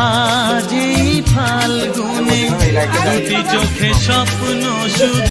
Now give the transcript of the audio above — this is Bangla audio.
আজ এই ফাল্গুনে দুটি চোখে স্বপ্ন শুধু